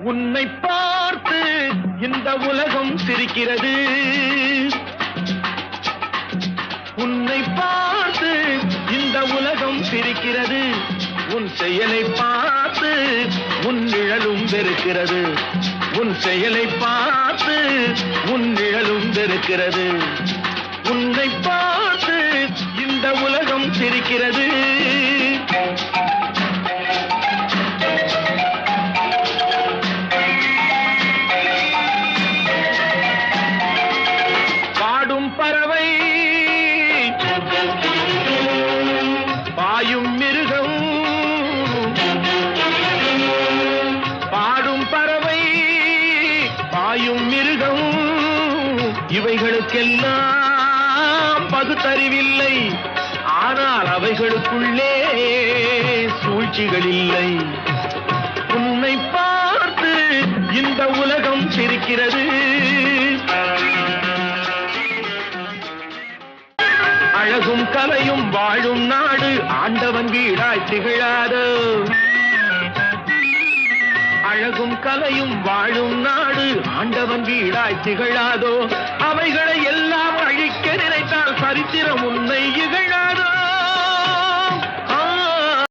உன்னை பார்த்து இந்த உலகம் சிரிக்கிறது. உன்னை பார்த்து இந்த உலகம் சிரிக்கிறது. உன் செயலை பார்த்து உன் நிழலும் வெறுக்கிறது. உன் செயலை பார்த்து உன் நிழலும் வெறுக்கிறது. உன்னை பார்த்து பறவை. பாயும் மிருகம். பாடும் பறவை. பாயும் மிருகம். இவைகளுக்கெல்லாம் பகுத்தறிவில்லை. ஆனால் அவைகளுக்குள்ளே சூழ்ச்சிகள் இல்லை உன்னை பார்த்து இந்த உலகம் சிரிக்கிறது. அழகும் கலையும் வாழும் நாடு ஆண்டவன் வீடாய் திகழாதோ. அழகும் கலையும் வாழும் நாடு ஆண்டவன் வீடாய் திகழாதோ. அவைகளை எல்லாம்